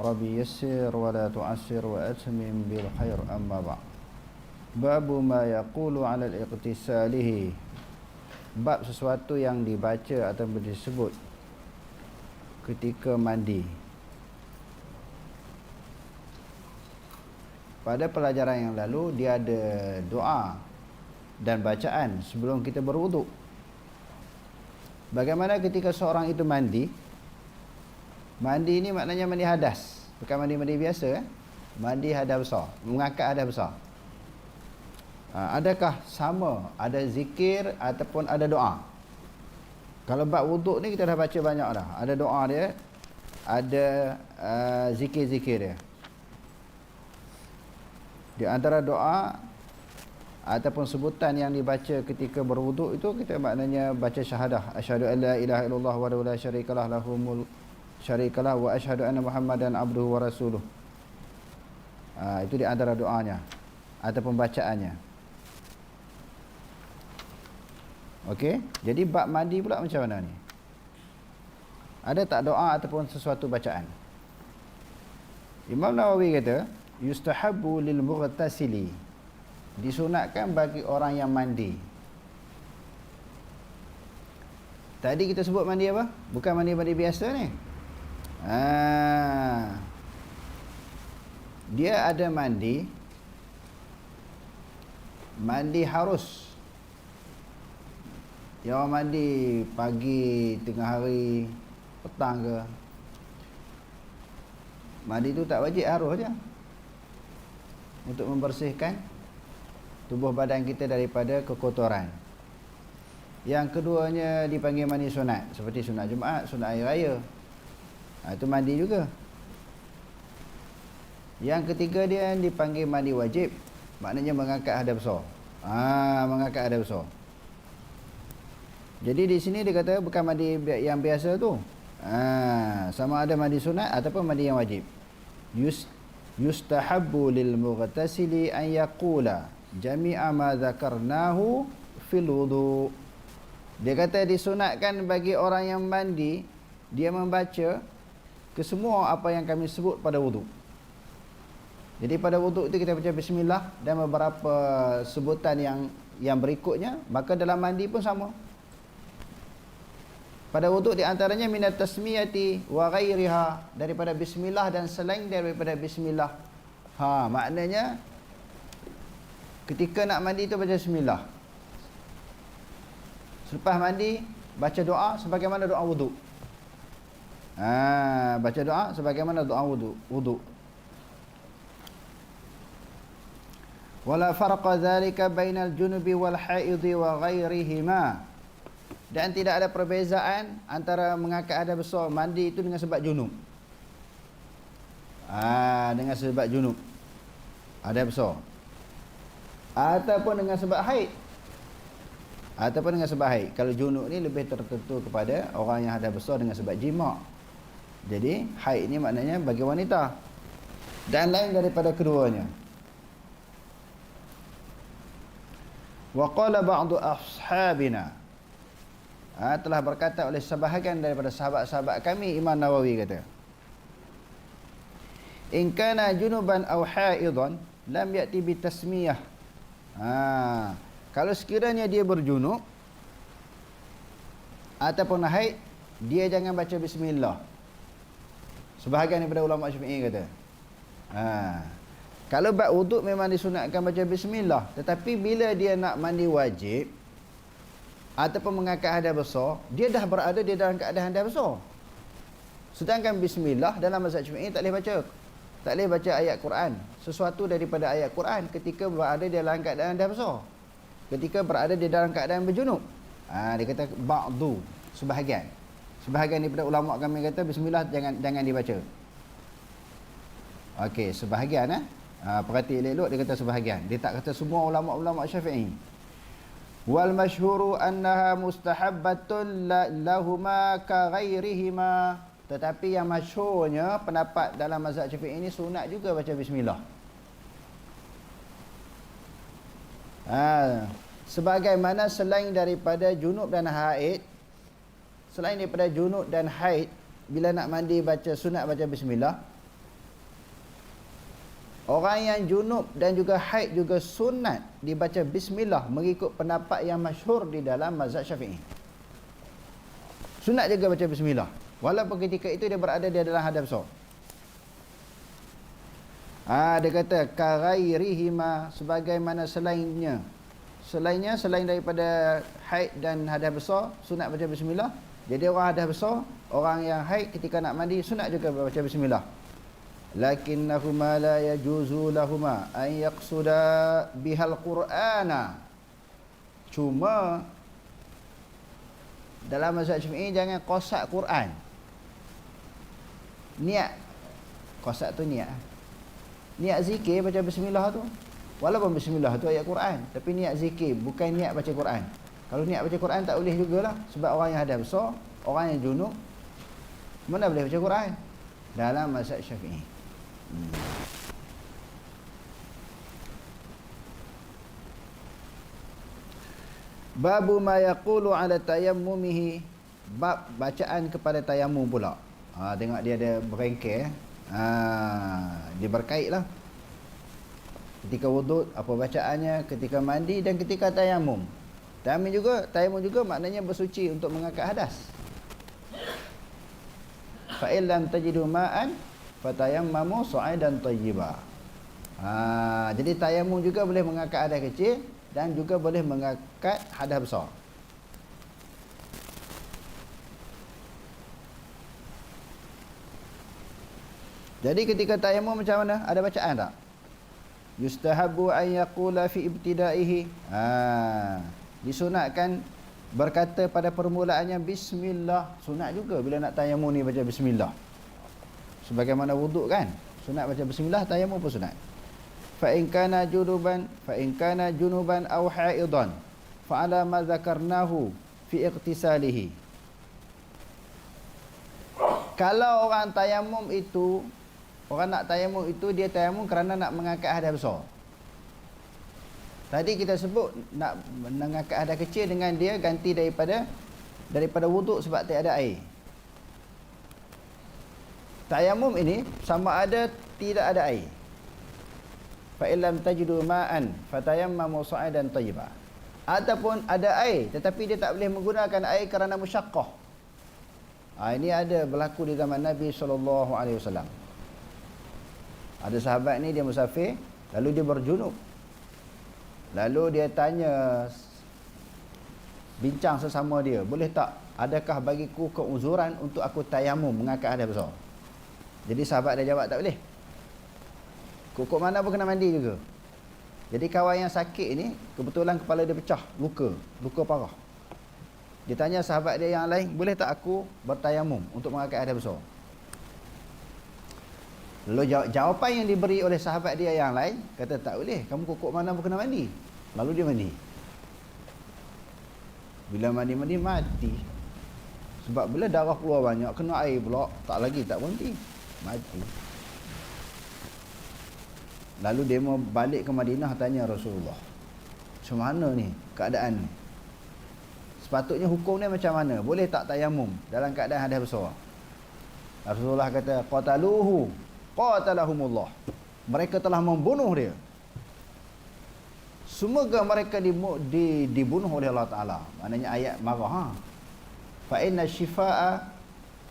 Rabbi yassir wa la tu'assir wa atmim bil khair amma ba' Babu ma yaqulu 'ala al-iqtisalihi. Bab sesuatu yang dibaca atau disebut ketika mandi. Pada pelajaran yang lalu dia ada doa dan bacaan sebelum kita berwuduk. Bagaimana ketika seorang itu mandi, mandi ini maknanya mandi hadas. Bukan mandi-mandi biasa eh? mandi hadas besar. Mengangkat hadas besar. Ha, adakah sama? Ada zikir ataupun ada doa? Kalau bab wuduk ni kita dah baca banyak dah. Ada doa dia ada uh, zikir-zikir dia. Di antara doa ataupun sebutan yang dibaca ketika berwuduk itu kita maknanya baca syahadah. Asyhadu alla ilaha illallah wa la syarikalah lahumul syarikalah wa asyhadu anna muhammadan abduhu wa rasuluh ha, itu di antara doanya ataupun bacaannya Okey, jadi bab mandi pula macam mana ni? Ada tak doa ataupun sesuatu bacaan? Imam Nawawi kata, yustahabbu lil mughtasili. Disunatkan bagi orang yang mandi. Tadi kita sebut mandi apa? Bukan mandi-mandi biasa ni. Ha. Dia ada mandi. Mandi harus yang orang mandi pagi, tengah hari, petang ke. Mandi tu tak wajib harus je. Untuk membersihkan tubuh badan kita daripada kekotoran. Yang keduanya dipanggil mandi sunat. Seperti sunat Jumaat, sunat Hari Raya. Ha, itu mandi juga. Yang ketiga dia dipanggil mandi wajib. Maknanya mengangkat hadap besar. Ha, mengangkat hadap besar. Jadi di sini dia kata bukan mandi yang biasa tu. Ha, sama ada mandi sunat ataupun mandi yang wajib. Yus, yustahabbu lil mughtasili an yaqula jami'a ma dzakarnahu fil wudu. Dia kata disunatkan bagi orang yang mandi dia membaca kesemua apa yang kami sebut pada wudu. Jadi pada wudu itu kita baca bismillah dan beberapa sebutan yang yang berikutnya, maka dalam mandi pun sama. Pada wuduk di antaranya minat tasmiyati wa ghairiha daripada bismillah dan selain daripada bismillah. Ha maknanya ketika nak mandi tu baca bismillah. Selepas mandi baca doa sebagaimana doa wuduk ha baca doa sebagaimana doa wuduk wuduk wala farqa dhalika bainal junubi wal haidhi wa ghairihima. Dan tidak ada perbezaan antara mengangkat ada besar mandi itu dengan sebab junub. Ah dengan sebab junub. Ada besar. Ataupun dengan sebab haid. Ataupun dengan sebab haid. Kalau junub ni lebih tertentu kepada orang yang ada besar dengan sebab jima jadi haid ni maknanya bagi wanita. Dan lain daripada keduanya. Wa qala ba'du ashabina. Ha, telah berkata oleh sebahagian daripada sahabat-sahabat kami Imam Nawawi kata. In kana junuban aw haidan lam yati bi tasmiyah. Ha, kalau sekiranya dia berjunub ataupun haid dia jangan baca bismillah sebahagian daripada ulama Syafi'i kata. Ha, kalau bab wuduk memang disunatkan baca bismillah tetapi bila dia nak mandi wajib ataupun mengangkat hadas besar dia dah berada di dalam keadaan hadas besar. Sedangkan bismillah dalam mazhab Syafi'i tak boleh baca. Tak boleh baca ayat Quran. Sesuatu daripada ayat Quran ketika berada di dalam keadaan hadas besar. Ketika berada di dalam keadaan berjunub. Ha, dia kata ba'du sebahagian sebahagian daripada ulama kami kata bismillah jangan jangan dibaca Okey, sebahagian eh. Ha, perhati elok dia kata sebahagian. Dia tak kata semua ulama-ulama Syafi'i. Wal masyhuru annaha mustahabbatun lahuma ka ghairihima. Tetapi yang masyhurnya pendapat dalam mazhab Syafi'i ini sunat juga baca bismillah. Ha, sebagaimana selain daripada junub dan haid selain daripada junub dan haid bila nak mandi baca sunat baca bismillah Orang yang junub dan juga haid juga sunat dibaca bismillah mengikut pendapat yang masyhur di dalam mazhab Syafi'i. Sunat juga baca bismillah. Walaupun ketika itu dia berada di dalam hadap besar. Ah dia kata kaghairihima sebagaimana selainnya. Selainnya selain daripada haid dan hadap besar sunat baca bismillah. Jadi orang hadap besar, orang yang haid ketika nak mandi sunat juga baca bismillah. Lakinnahuma la yajuzu lahuma an yaqsuda bihal qur'ana. Cuma dalam mazhab Syafi'i jangan qasak Quran. Niat. Qasak tu niat. Niat zikir baca bismillah tu walaupun bismillah tu ayat Quran tapi niat zikir bukan niat baca Quran kalau niat baca Quran tak boleh jugalah sebab orang yang ada besar orang yang junub mana boleh baca Quran dalam mazhab Syafi'i Babu ma yaqulu ala tayammumihi bab bacaan kepada tayammum pula. Ha tengok dia ada berengkel eh. Ha dia berkaitlah. Ketika wuduk apa bacaannya, ketika mandi dan ketika tayammum. Tayammum juga, tayammum juga maknanya bersuci untuk mengangkat hadas. Fa illam tajidu ma'an fatayammamu su'idan tayyiba. Ha, jadi tayammum juga boleh mengangkat hadas kecil dan juga boleh mengangkat hadas besar. Jadi ketika tayammum macam mana? Ada bacaan tak? Yustahabu an yaqula fi ibtidaihi. Ha, disunatkan berkata pada permulaannya bismillah. Sunat juga bila nak tayammum ni baca bismillah. Sebagaimana wuduk kan? Sunat baca bismillah tayammum pun sunat. Fa in kana junuban fa in kana junuban aw haidan fa ala ma zakarnahu fi iqtisalihi. Kalau orang tayammum itu orang nak tayammum itu dia tayammum kerana nak mengangkat hadas besar tadi kita sebut nak mengangkat hadas kecil dengan dia ganti daripada daripada wuduk sebab tak ada air Tayamum ini sama ada tidak ada air. Fa illam tajidu ma'an fatayammamu sa'idan tayyiba. Ataupun ada air tetapi dia tak boleh menggunakan air kerana musyaqqah. Ha, ini ada berlaku di zaman Nabi wasallam. Ada sahabat ni dia musafir lalu dia berjunub. Lalu dia tanya bincang sesama dia, boleh tak adakah bagiku keuzuran untuk aku tayamum mengangkat hadas besar? Jadi sahabat dia jawab tak boleh. Kukuk mana pun kena mandi juga. Jadi kawan yang sakit ni kebetulan kepala dia pecah, luka, luka parah. Dia tanya sahabat dia yang lain, boleh tak aku bertayamum untuk mengangkat hadas besar? Lalu jawapan yang diberi oleh sahabat dia yang lain, kata tak boleh, kamu kukuk mana pun kena mandi. Lalu dia mandi. Bila mandi-mandi mati. Sebab bila darah keluar banyak, kena air pula, tak lagi tak berhenti mati lalu dia mau balik ke Madinah tanya Rasulullah macam mana ni keadaan ni sepatutnya hukum ni macam mana boleh tak tayamum dalam keadaan hadas besar Rasulullah kata qataluhu qatalahumullah mereka telah membunuh dia. Semoga mereka di, di, dibunuh oleh Allah Taala. Maknanya ayat marah ha. Fa inna shifaa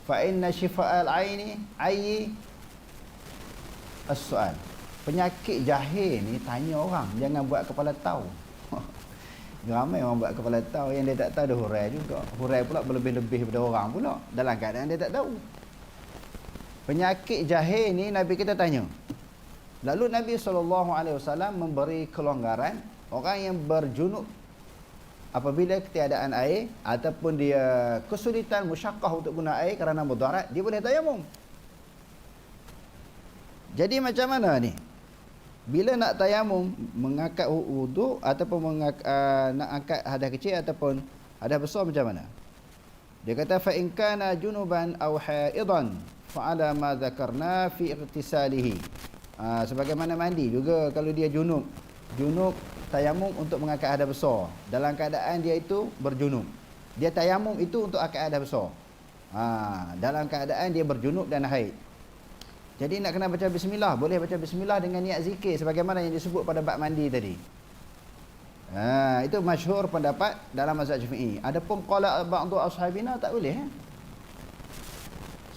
fa inna shifa'al aini. Ayi as-su'al penyakit jahil ni tanya orang jangan buat kepala tahu ramai orang buat kepala tahu yang dia tak tahu dia hurai juga. Hurai pula berlebih-lebih daripada orang pula dalam keadaan dia tak tahu penyakit jahil ni Nabi kita tanya. Lalu Nabi SAW memberi kelonggaran orang yang berjunuk apabila ketiadaan air ataupun dia kesulitan musyakkah untuk guna air kerana mudarat dia boleh tayamum. Jadi macam mana ni? Bila nak tayamum mengangkat wuduk ataupun mengak, uh, nak angkat hadas kecil ataupun hadas besar macam mana? Dia kata fa in kana junuban aw haidan fa ala ma dzakarna fi ightisalihi uh, sebagaimana mandi juga kalau dia junub junub tayamum untuk mengangkat hadas besar dalam keadaan dia itu berjunub dia tayamum itu untuk angkat hadas besar ha, dalam keadaan dia berjunub dan haid jadi nak kena baca bismillah, boleh baca bismillah dengan niat zikir sebagaimana yang disebut pada bab mandi tadi. Ha, itu masyhur pendapat dalam mazhab Syafi'i. Adapun qala ba'dhu ashabina tak boleh. Eh?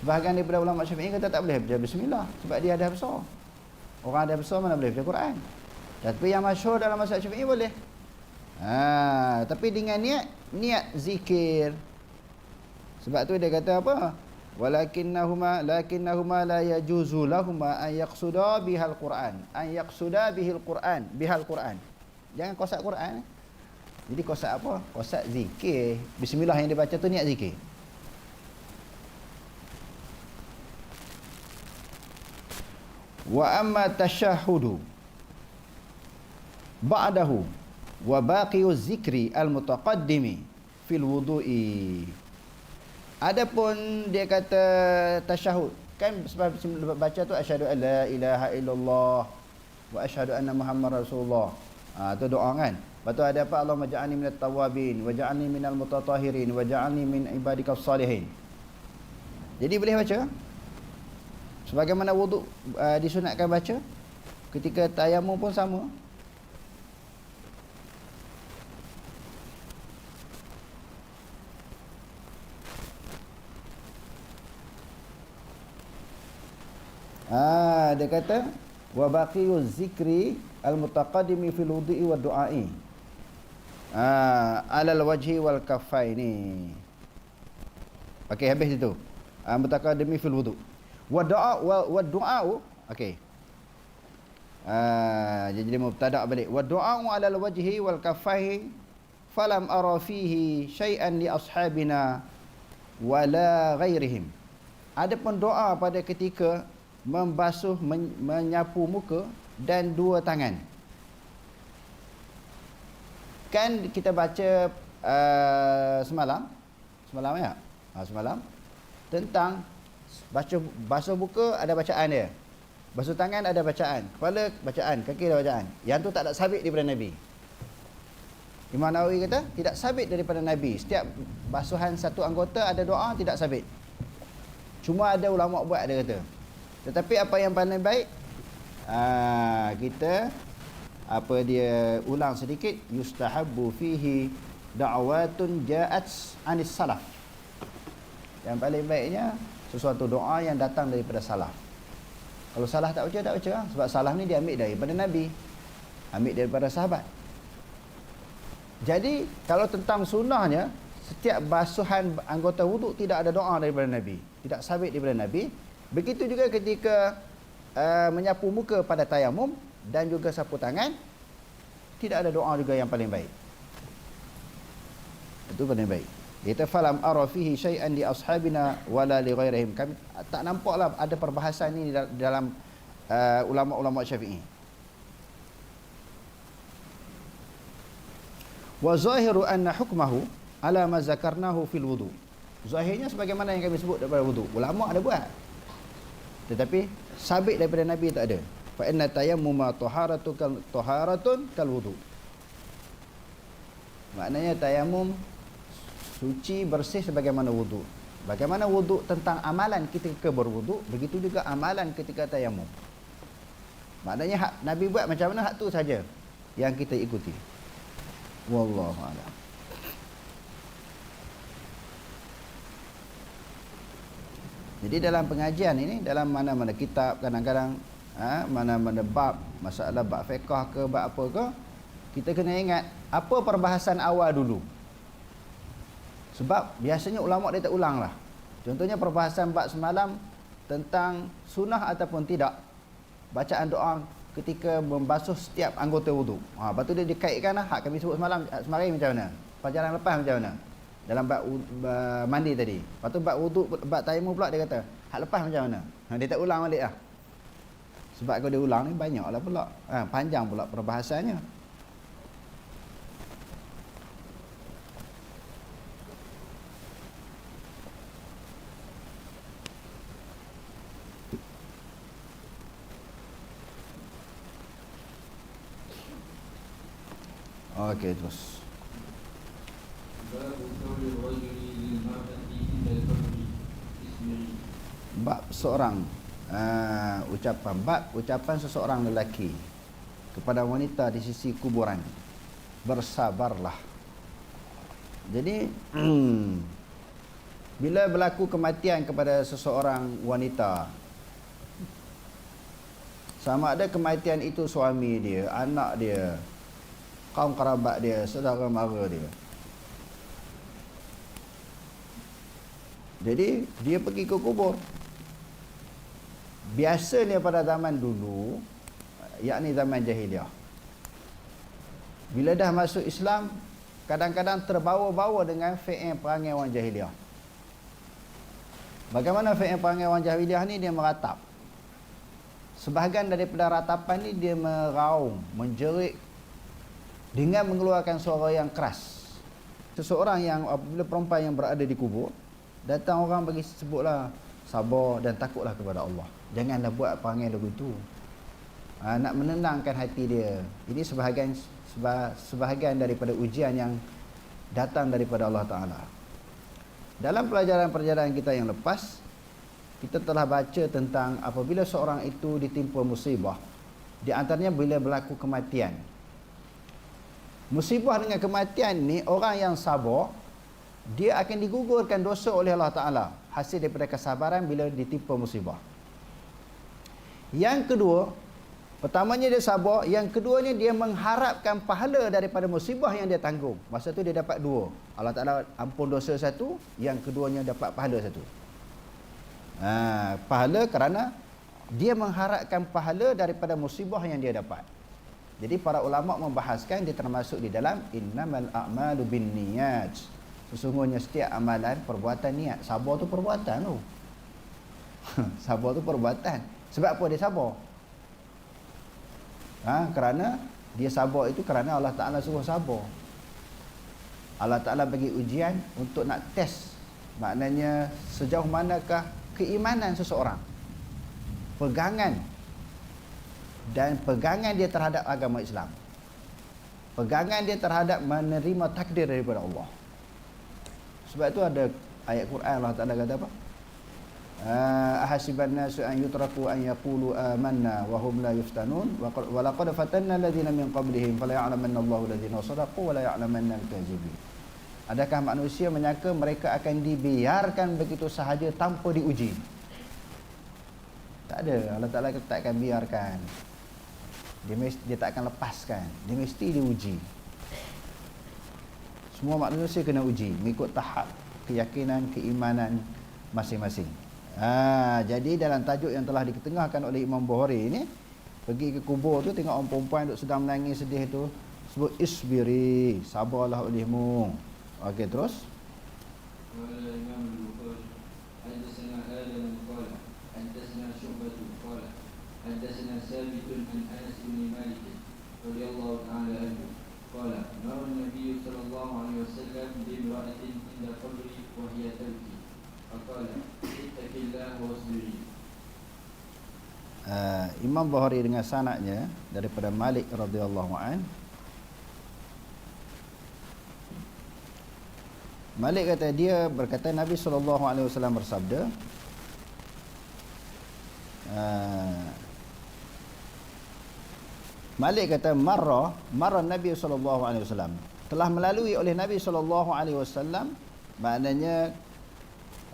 Sebahagian daripada ulama Syafi'i kata tak boleh baca bismillah sebab dia ada besar. Orang ada besar mana boleh baca Quran. Tapi yang masyhur dalam mazhab Syafi'i boleh. Ha, tapi dengan niat niat zikir. Sebab tu dia kata apa? walakinnahuma lakinnahuma la yajuzu lahumma an yaqsuda bihal quran an yaqsuda bihil quran bihal quran jangan kosak quran jadi kosak apa kosak zikir bismillah yang dibaca tu niat zikir wa amma tashahhudu ba'dahu wa baqiyu zikri al mutaqaddimi fil wudu'i Adapun dia kata tasyahud kan sebab baca tu asyhadu alla ilaha illallah wa asyhadu anna muhammar rasulullah. Ha tu doa kan. Lepas tu ada apa Allah maj'alni minat tawabin wa ja'alni minal mutatahirin wa ja'alni min ibadikas salihin. Jadi boleh baca. Sebagaimana wuduk uh, disunatkan baca ketika tayamum pun sama. Ah, dia kata wa baqiyu zikri al mutaqaddimi fil wudu'i wa du'a'i. Ah, alal wajhi wal kaffaini. Okey, habis itu. Ah, mutaqaddimi fil wudu'. Wa du'a wa, wa du'a'u. Okey. Ah, jadi mubtada' balik. Wa du'a'u alal wajhi wal kaffaini falam ara fihi syai'an li ashabina wala ghairihim. Adapun doa pada ketika membasuh men, menyapu muka dan dua tangan kan kita baca uh, semalam semalam ya ha, semalam tentang baca basuh muka ada bacaan dia. Basuh tangan ada bacaan. Kepala bacaan. Kaki ada bacaan. Yang tu tak ada sabit daripada nabi. Imam Nawawi kata tidak sabit daripada nabi. Setiap basuhan satu anggota ada doa tidak sabit. Cuma ada ulama buat dia kata. Tetapi apa yang paling baik? Aa, ah, kita apa dia ulang sedikit. Yustahabbu fihi da'watun ja'at anis salaf. Yang paling baiknya sesuatu doa yang datang daripada salaf. Kalau salah tak baca tak baca lah. sebab salaf ni dia ambil daripada nabi. Ambil daripada sahabat. Jadi kalau tentang sunnahnya setiap basuhan anggota wuduk tidak ada doa daripada nabi. Tidak sabit daripada nabi. Begitu juga ketika uh, menyapu muka pada tayamum dan juga sapu tangan tidak ada doa juga yang paling baik. Itu paling baik. Kita falam ara fihi syai'an li ashabina wala li ghairihim. Kami tak nampaklah ada perbahasan ini dalam uh, ulama-ulama Syafi'i. Wa zahiru anna hukmahu ala ma zakarnahu fil wudu. Zahirnya sebagaimana yang kami sebut daripada wudu. Ulama ada buat. Tetapi sabit daripada Nabi tak ada. Fa inna tayammuma taharatu kal taharatun kal wudu. Maknanya tayamum suci bersih sebagaimana wudu. Bagaimana wudu tentang amalan ketika berwudu, begitu juga amalan ketika tayamum. Maknanya hak Nabi buat macam mana hak tu saja yang kita ikuti. Wallahu a'lam. Jadi dalam pengajian ini dalam mana-mana kitab kadang-kadang ha, mana-mana bab masalah bab fiqh ke bab apa ke kita kena ingat apa perbahasan awal dulu. Sebab biasanya ulama dia tak ulang lah. Contohnya perbahasan bab semalam tentang sunnah ataupun tidak bacaan doa ketika membasuh setiap anggota wudu. Ha, lepas tu dia dikaitkan lah, hak kami sebut semalam, semalam macam mana? Pelajaran lepas macam mana? dalam bab uh, mandi tadi. Lepas tu bab wuduk, bab tayamum pula dia kata, hak lepas macam mana? Ha, dia tak ulang balik lah. Sebab kalau dia ulang ni banyaklah pula. Ha, panjang pula perbahasannya. Okey terus. Bab seorang uh, ucapan. Bab ucapan seseorang lelaki kepada wanita di sisi kuburan. Bersabarlah. Jadi bila berlaku kematian kepada seseorang wanita sama ada kematian itu suami dia anak dia kaum kerabat dia saudara mara dia. Jadi dia pergi ke kubur. Biasanya pada zaman dulu yakni zaman jahiliah bila dah masuk Islam kadang-kadang terbawa-bawa dengan fi'il perangai orang jahiliah. Bagaimana fi'il perangai orang jahiliah ni? Dia meratap. Sebahagian daripada ratapan ni dia meraung menjerit dengan mengeluarkan suara yang keras seseorang yang apabila perempuan yang berada di kubur datang orang bagi sebutlah sabar dan takutlah kepada Allah Janganlah buat perangai lagu itu. Ha, nak menenangkan hati dia. Ini sebahagian sebahagian daripada ujian yang datang daripada Allah Taala. Dalam pelajaran-pelajaran kita yang lepas, kita telah baca tentang apabila seorang itu ditimpa musibah, di antaranya bila berlaku kematian. Musibah dengan kematian ni orang yang sabar dia akan digugurkan dosa oleh Allah Taala hasil daripada kesabaran bila ditimpa musibah. Yang kedua, pertamanya dia sabar, yang keduanya dia mengharapkan pahala daripada musibah yang dia tanggung. Masa tu dia dapat dua. Allah Taala ampun dosa satu, yang keduanya dapat pahala satu. Ha, pahala kerana dia mengharapkan pahala daripada musibah yang dia dapat. Jadi para ulama membahaskan dia termasuk di dalam innamal a'malu binniyat. Sesungguhnya setiap amalan perbuatan niat. Sabar tu perbuatan tu. sabar tu perbuatan. Sebab apa dia sabar? Ha, kerana dia sabar itu kerana Allah Ta'ala suruh sabar. Allah Ta'ala bagi ujian untuk nak test. Maknanya sejauh manakah keimanan seseorang. Pegangan. Dan pegangan dia terhadap agama Islam. Pegangan dia terhadap menerima takdir daripada Allah. Sebab itu ada ayat Quran Allah Ta'ala kata apa? ahasiban nasu an yutraku an yaqulu amanna wa hum la yuftanun wa laqad fatanna alladhina min qablihim fala ya'lamanna Allahu alladhina sadaqu wa la ya'lamanna al-kadzibin Adakah manusia menyangka mereka akan dibiarkan begitu sahaja tanpa diuji? Tak ada. Allah Ta'ala tak akan biarkan Dia, mesti, dia tak akan lepaskan. Dia mesti diuji. Semua manusia kena uji. Mengikut tahap keyakinan, keimanan masing-masing. Ha, jadi dalam tajuk yang telah diketengahkan oleh Imam Bukhari ini pergi ke kubur tu tengok orang perempuan duk sedang menangis sedih tu sebut isbiri sabarlah olehmu. Okey terus. حدثنا ثابت عن انس بن مالك رضي الله تعالى عنه قال مر النبي صلى الله عليه وسلم بامراه عند قبري وهي تبكي فقال Uh, Imam Bukhari dengan sanaknya daripada Malik radhiyallahu an Malik kata dia berkata Nabi sallallahu alaihi wasallam bersabda uh, Malik kata marra marra Nabi sallallahu alaihi wasallam. Telah melalui oleh Nabi sallallahu alaihi wasallam maknanya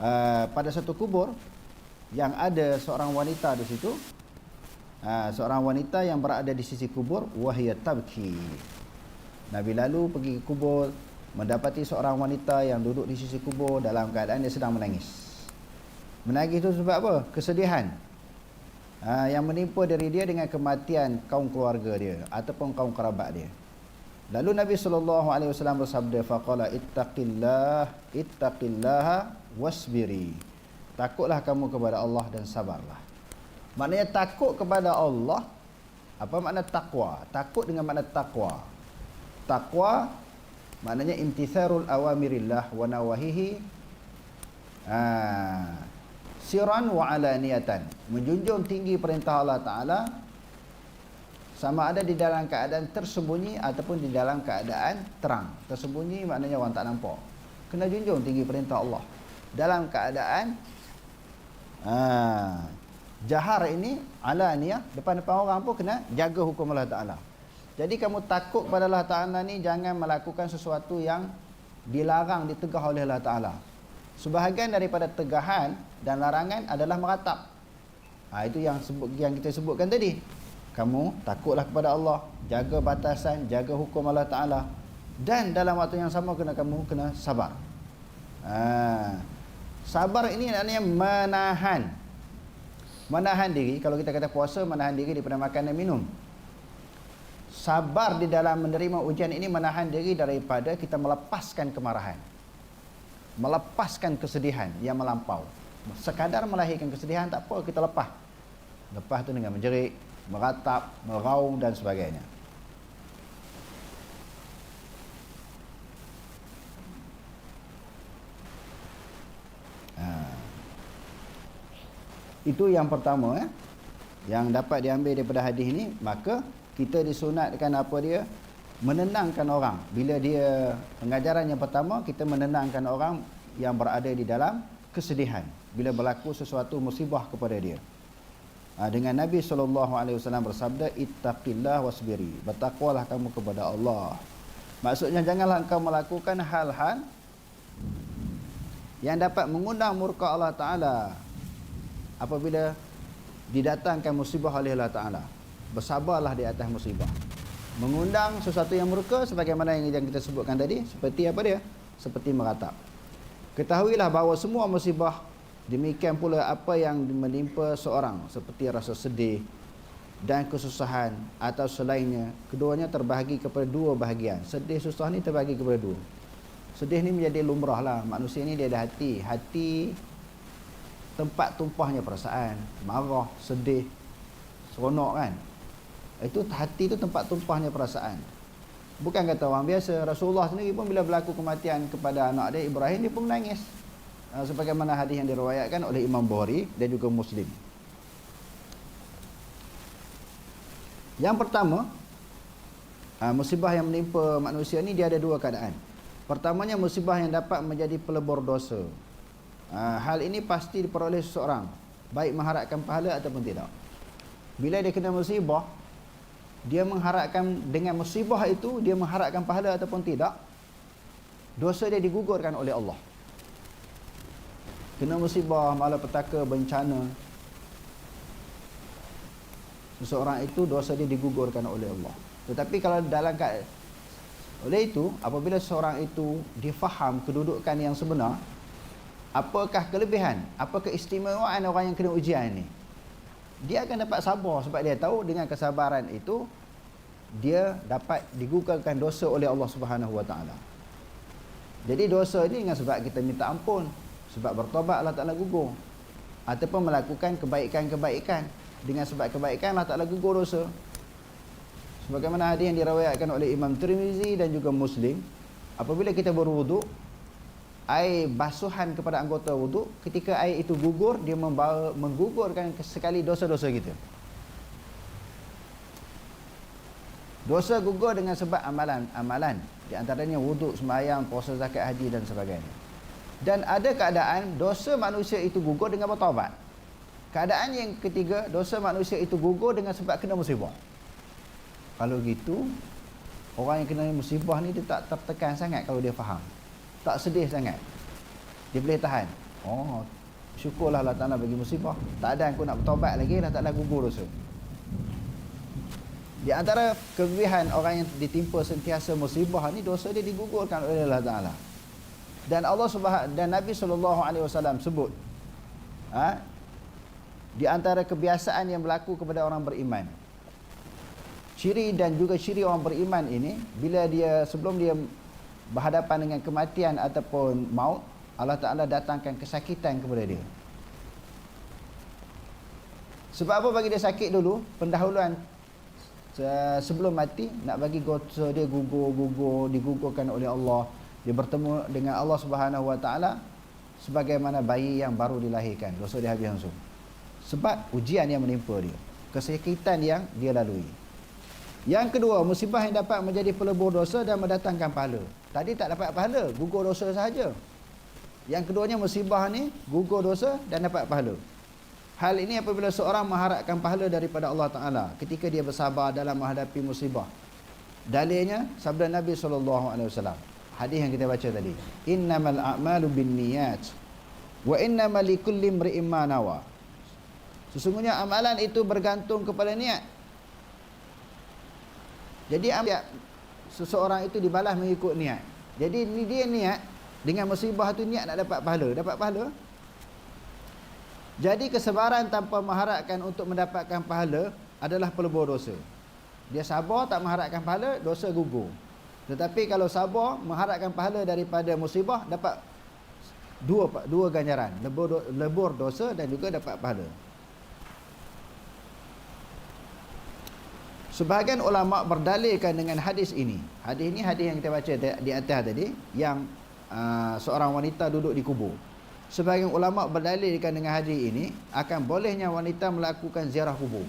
uh, pada satu kubur yang ada seorang wanita di situ uh, seorang wanita yang berada di sisi kubur wahia tabki. Nabi lalu pergi ke kubur mendapati seorang wanita yang duduk di sisi kubur dalam keadaan dia sedang menangis. Menangis itu sebab apa? Kesedihan uh, yang menimpa dari dia dengan kematian kaum keluarga dia ataupun kaum kerabat dia Lalu Nabi sallallahu alaihi wasallam bersabda faqala ittaqillah ittaqillaha wasbiri. Takutlah kamu kepada Allah dan sabarlah. Maknanya takut kepada Allah apa makna takwa? Takut dengan makna takwa. Takwa maknanya imtitharul awamirillah wa nawahihi ha, siran wa alaniyatan. Menjunjung tinggi perintah Allah Taala sama ada di dalam keadaan tersembunyi ataupun di dalam keadaan terang. Tersembunyi maknanya orang tak nampak. Kena junjung tinggi perintah Allah. Dalam keadaan ah, jahar ini ala ya depan-depan orang pun kena jaga hukum Allah Taala. Jadi kamu takut kepada Allah Taala ni jangan melakukan sesuatu yang dilarang ditegah oleh Allah Taala. Sebahagian daripada tegahan dan larangan adalah meratap. Ha, itu yang sebut yang kita sebutkan tadi. Kamu takutlah kepada Allah. Jaga batasan jaga hukum Allah Ta'ala. Dan dalam waktu yang sama kena kamu kena sabar. Ha. sabar ini maknanya menahan. Menahan diri. Kalau kita kata puasa menahan diri daripada makan dan minum. Sabar di dalam menerima ujian ini menahan diri daripada kita melepaskan kemarahan. Melepaskan kesedihan yang melampau sekadar melahirkan kesedihan tak apa kita lepas lepas tu dengan menjerit meratap, meraung dan sebagainya. Ha. Itu yang pertama eh. Yang dapat diambil daripada hadis ini, maka kita disunatkan apa dia? Menenangkan orang. Bila dia pengajaran yang pertama, kita menenangkan orang yang berada di dalam kesedihan bila berlaku sesuatu musibah kepada dia. Ha, dengan Nabi SAW bersabda ittaqillah wasbiri. Bertakwalah kamu kepada Allah. Maksudnya janganlah engkau melakukan hal-hal yang dapat mengundang murka Allah Ta'ala apabila didatangkan musibah oleh Allah Ta'ala. Bersabarlah di atas musibah. Mengundang sesuatu yang murka sebagaimana yang kita sebutkan tadi seperti apa dia? seperti meratap. Ketahuilah bahawa semua musibah Demikian pula apa yang menimpa seorang seperti rasa sedih dan kesusahan atau selainnya keduanya terbahagi kepada dua bahagian. Sedih susah ni terbahagi kepada dua. Sedih ni menjadi lumrah lah. Manusia ni dia ada hati. Hati tempat tumpahnya perasaan. Marah, sedih, seronok kan. Itu hati tu tempat tumpahnya perasaan. Bukan kata orang biasa. Rasulullah sendiri pun bila berlaku kematian kepada anak dia Ibrahim dia pun menangis. Ah, sebagaimana hadis yang diriwayatkan oleh Imam Bukhari dan juga Muslim. Yang pertama, ah, musibah yang menimpa manusia ni dia ada dua keadaan. Pertamanya musibah yang dapat menjadi pelebur dosa. Ah, hal ini pasti diperoleh seseorang, baik mengharapkan pahala ataupun tidak. Bila dia kena musibah, dia mengharapkan dengan musibah itu dia mengharapkan pahala ataupun tidak, dosa dia digugurkan oleh Allah kena musibah malapetaka bencana. Seseorang itu dosa dia digugurkan oleh Allah. Tetapi kalau dalam keadaan oleh itu apabila seseorang itu difaham kedudukan yang sebenar apakah kelebihan apa keistimewaan orang yang kena ujian ini? Dia akan dapat sabar sebab dia tahu dengan kesabaran itu dia dapat digugurkan dosa oleh Allah Subhanahu Wa Taala. Jadi dosa ini dengan sebab kita minta ampun, sebab bertobat Allah Ta'ala gugur. Ataupun melakukan kebaikan-kebaikan. Dengan sebab kebaikan Allah Ta'ala gugur dosa. Sebagaimana hadis yang dirawayatkan oleh Imam Tirmizi dan juga Muslim apabila kita berwuduk air basuhan kepada anggota wuduk ketika air itu gugur dia membawa, menggugurkan sekali dosa-dosa kita. Dosa gugur dengan sebab amalan-amalan di antaranya wuduk, sembahyang, puasa zakat haji dan sebagainya dan ada keadaan dosa manusia itu gugur dengan bertaubat. Keadaan yang ketiga dosa manusia itu gugur dengan sebab kena musibah. Kalau gitu orang yang kena musibah ni dia tak tertekan sangat kalau dia faham. Tak sedih sangat. Dia boleh tahan. Oh syukurlah Allah Ta'ala bagi musibah. Tak ada aku nak bertaubat lagi Allah Ta'ala gugur dosa. Di antara kelebihan orang yang ditimpa sentiasa musibah ni dosa dia digugurkan oleh Allah Ta'ala dan Allah Subhanahu dan Nabi sallallahu alaihi wasallam sebut ha, di antara kebiasaan yang berlaku kepada orang beriman ciri dan juga ciri orang beriman ini bila dia sebelum dia berhadapan dengan kematian ataupun maut Allah Taala datangkan kesakitan kepada dia Sebab apa bagi dia sakit dulu? Pendahuluan se- sebelum mati nak bagi dosa dia gugur-gugur, digugurkan oleh Allah. Dia bertemu dengan Allah Subhanahu Wa Taala sebagaimana bayi yang baru dilahirkan. Dosa dia habis langsung. Sebab ujian yang menimpa dia. Kesakitan yang dia lalui. Yang kedua, musibah yang dapat menjadi pelebur dosa dan mendatangkan pahala. Tadi tak dapat pahala, gugur dosa sahaja. Yang keduanya musibah ni gugur dosa dan dapat pahala. Hal ini apabila seorang mengharapkan pahala daripada Allah Taala ketika dia bersabar dalam menghadapi musibah. Dalilnya sabda Nabi sallallahu alaihi wasallam. Hadis yang kita baca tadi. Innamal a'malu binniyat wa innamal likulli imri'in ma nawa. Sesungguhnya amalan itu bergantung kepada niat. Jadi ambil seseorang itu dibalas mengikut niat. Jadi ni dia niat dengan musibah tu niat nak dapat pahala, dapat pahala. Jadi kesabaran tanpa mengharapkan untuk mendapatkan pahala adalah pelebur dosa. Dia sabar tak mengharapkan pahala, dosa gugur. Tetapi kalau sabar mengharapkan pahala daripada musibah dapat dua dua ganjaran, lebur lebur dosa dan juga dapat pahala. Sebahagian ulama berdalilkan dengan hadis ini. Hadis ini hadis yang kita baca di atas tadi yang uh, seorang wanita duduk di kubur. Sebahagian ulama berdalilkan dengan hadis ini akan bolehnya wanita melakukan ziarah kubur.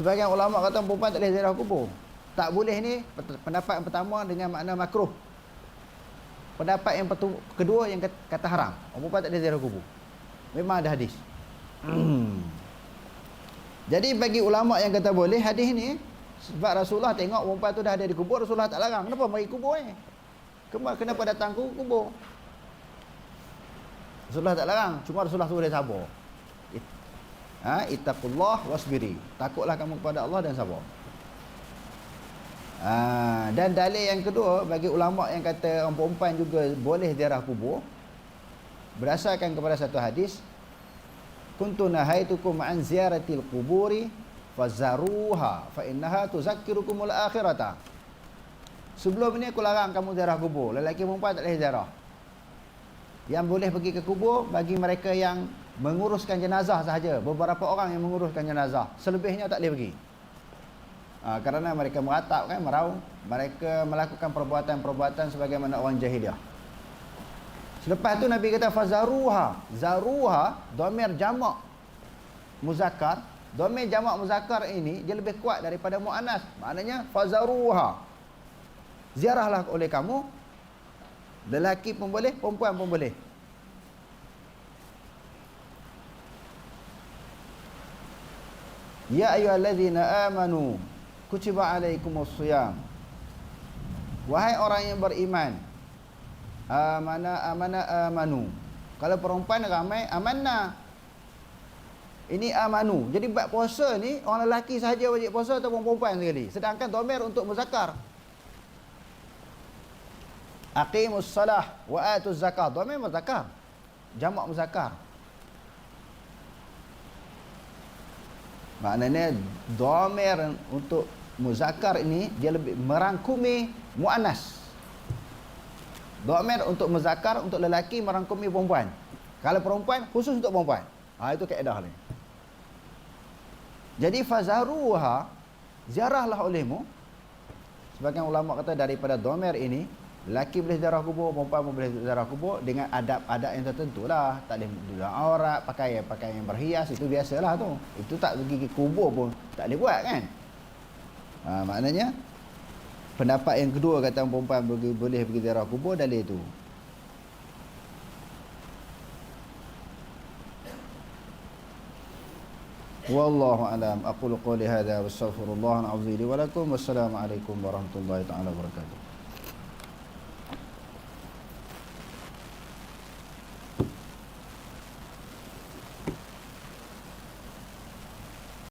Sebahagian ulama kata perempuan tak boleh ziarah kubur. Tak boleh ni pendapat yang pertama dengan makna makruh. Pendapat yang kedua yang kata haram. Perempuan tak boleh ziarah kubur. Memang ada hadis. Jadi bagi ulama yang kata boleh hadis ni sebab Rasulullah tengok perempuan tu dah ada di kubur Rasulullah tak larang. Kenapa mari kubur? Eh? Kenapa datang ke kubur? Rasulullah tak larang, cuma Rasulullah suruh dia sabar. Ha, ittaqullah wasbiri. Takutlah kamu kepada Allah dan sabar. Ha, dan dalil yang kedua bagi ulama yang kata orang perempuan juga boleh ziarah kubur berdasarkan kepada satu hadis kuntu nahaitukum an ziyaratil quburi fazaruha fa innaha tuzakkirukumul akhirata Sebelum ini aku larang kamu ziarah kubur. Lelaki perempuan tak boleh ziarah. Yang boleh pergi ke kubur bagi mereka yang menguruskan jenazah sahaja. Beberapa orang yang menguruskan jenazah. Selebihnya tak boleh pergi. Ha, kerana mereka meratap kan, merau. Mereka melakukan perbuatan-perbuatan sebagaimana orang jahiliah. Selepas tu Nabi kata fazaruha. Zaruha, domir jamak muzakkar. Domir jamak muzakkar ini dia lebih kuat daripada muannas. Maknanya fazaruha ziarahlah oleh kamu lelaki pun boleh perempuan pun boleh ya ayyuhallazina amanu kutiba alaikumus siyam wahai orang yang beriman amana amana amanu kalau perempuan ramai amanna ini amanu jadi buat puasa ni orang lelaki sahaja wajib puasa ataupun perempuan sekali sedangkan domir untuk muzakkar Aqimus salah wa atuz zakat. Dhamir muzakkar. Jamak muzakkar. Maknanya dhamir untuk muzakkar ini dia lebih merangkumi muannas. Dhamir untuk muzakkar untuk lelaki merangkumi perempuan. Kalau perempuan khusus untuk perempuan. Ha itu kaedah ni. Jadi fazaruha ziarahlah olehmu sebagian ulama kata daripada dhamir ini Lelaki boleh ziarah kubur, perempuan pun boleh ziarah kubur dengan adab-adab yang tertentu lah. Tak boleh duduk aurat, pakai pakai yang berhias, itu biasalah tu. Itu tak pergi kubur pun tak boleh buat kan. Ha, maknanya, pendapat yang kedua kata perempuan boleh, boleh pergi ziarah kubur, dalil itu. Wallahu alam. Aku qawli hadza wa astaghfirullah li wa lakum. Wassalamualaikum warahmatullahi taala wabarakatuh.